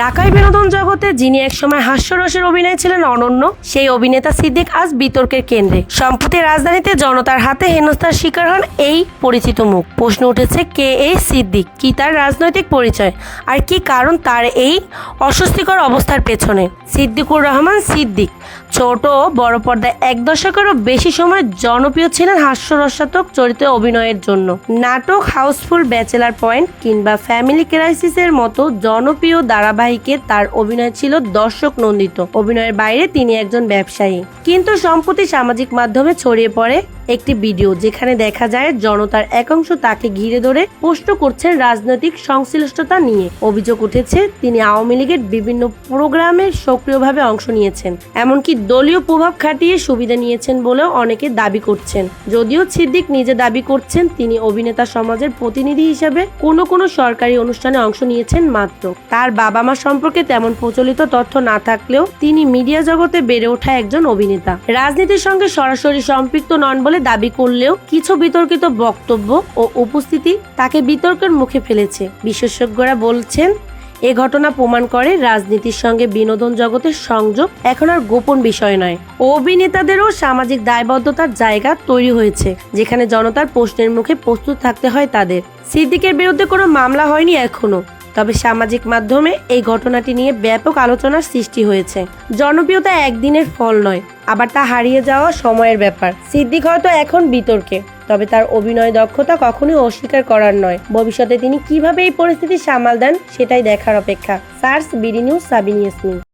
ঢাকায় বিনোদন জগতে যিনি একসময় হাস্যরসের অভিনয় ছিলেন অনন্য, সেই অভিনেতা সিদ্দিক আজ বিতর্কের কেন্দ্রে। সম্প্রতি রাজধানীতে জনতার হাতে হেনস্থার শিকার হন এই পরিচিত মুখ। প্রশ্ন উঠেছে, কে এই সিদ্দিক? কি তার রাজনৈতিক পরিচয়? আর কি কারণ তার এই অস্বস্তিকর অবস্থার পেছনে? সিদ্দিকুর রহমান সিদ্দিক, ছোট ও বড় পর্দায় এক দশকেরও বেশি সময় জনপ্রিয় ছিলেন হাস্যরসাত্মক চরিত্রে অভিনয়ের জন্য। নাটক হাউসফুল ব্যাচেলার পয়েন্ট কিংবা ফ্যামিলি ক্রাইসিসের মতো জনপ্রিয় ধারাবাহিকে তার অভিনয় ছিল দর্শক নন্দিত। অভিনয়ের বাইরে তিনি একজন ব্যবসায়ী। কিন্তু সম্প্রতি সামাজিক মাধ্যমে ছড়িয়ে পড়ে একটি ভিডিও যেখানে দেখা যায় জনতার একাংশ তাকে ঘিরে ধরে প্রশ্ন করছেন রাজনৈতিক সংশ্লিষ্টতা নিয়ে। অভিযোগ উঠেছে, তিনি আওয়ামী লীগের বিভিন্ন প্রোগ্রামে সক্রিয়ভাবে অংশ নিয়েছেন, এমনকি দলীয় প্রভাব খাটিয়ে সুবিধা নিয়েছেন বলেও অনেকে দাবি করছেন। যদিও সিদ্দিক নিজে দাবি করছেন, তিনি অভিনেতা সমাজের প্রতিনিধি হিসেবে কোনো কোনো সরকারি অনুষ্ঠানে অংশ নিয়েছেন মাত্র। তার বাবা মা সম্পর্কে তেমন প্রচলিত তথ্য না থাকলেও তিনি মিডিয়া জগতে বেড়ে ওঠা একজন অভিনেতা। রাজনীতির সঙ্গে সরাসরি সম্পৃক্ত নন বলে দাবি করলেও কিছু বিতর্কিত বক্তব্য ও উপস্থিতি তাকে বিতর্কের মুখে ফেলেছে। বিশেষজ্ঞরা বলছেন, এ ঘটনা প্রমাণ করে রাজনীতির সঙ্গে বিনোদন জগতের সংযোগ এখন আর গোপন বিষয় নয়। অভিনেতাদেরও সামাজিক দায়বদ্ধতার জায়গা তৈরি হয়েছে, যেখানে জনতার প্রশ্নের মুখে প্রস্তুত থাকতে হয় তাদের। সিদ্দিকের বিরুদ্ধে কোনো মামলা হয়নি এখনও। তবে সামাজিক মাধ্যমে এই ঘটনাটি নিয়ে ব্যাপক আলোচনার সৃষ্টি হয়েছে। জনপ্রিয়তা একদিনের ফল নয়, আবার তা হারিয়ে যাওয়া সময়ের ব্যাপার। সিদ্দিক হয়তো এখন বিতর্কে, তবে তার অভিনয় দক্ষতা কখনোই অস্বীকার করার নয়। ভবিষ্যতে তিনি কীভাবে এই পরিস্থিতি সামাল দেন, সেটাই দেখার অপেক্ষা। সার্স, বিডি নিউজ, সাবিনী ইয়াসমিন